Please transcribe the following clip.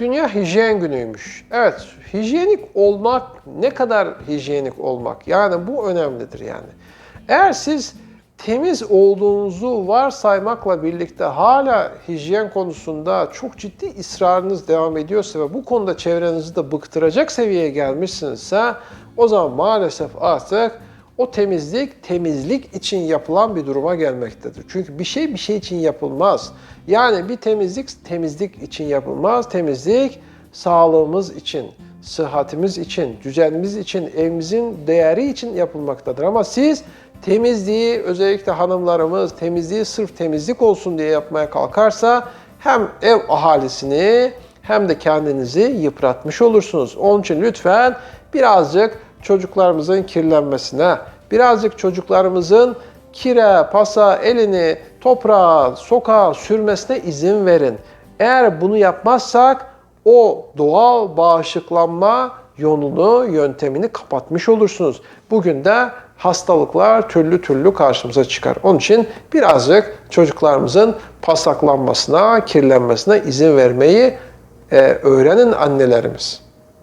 Dünya Hijyen Günü'ymüş. Evet, hijyenik olmak, ne kadar hijyenik olmak? Yani bu önemlidir yani. Eğer siz temiz olduğunuzu varsaymakla birlikte hala hijyen konusunda çok ciddi ısrarınız devam ediyorsa ve bu konuda çevrenizi de bıktıracak seviyeye gelmişsinizse o zaman maalesef artık o temizlik temizlik için yapılan bir duruma gelmektedir. Çünkü bir şey bir şey için yapılmaz. Yani bir temizlik temizlik için yapılmaz. Temizlik sağlığımız için, sıhhatimiz için, düzenimiz için, evimizin değeri için yapılmaktadır. Ama siz temizliği özellikle hanımlarımız temizliği sırf temizlik olsun diye yapmaya kalkarsa hem ev ahalisini hem de kendinizi yıpratmış olursunuz. Onun için lütfen birazcık çocuklarımızın kirlenmesine, birazcık çocuklarımızın kire, pasa, elini toprağa, sokağa sürmesine izin verin. Eğer bunu yapmazsak o doğal bağışıklanma yolunu, yöntemini kapatmış olursunuz. Bugün de hastalıklar türlü türlü karşımıza çıkar. Onun için birazcık çocuklarımızın pasaklanmasına, kirlenmesine izin vermeyi e, öğrenin annelerimiz.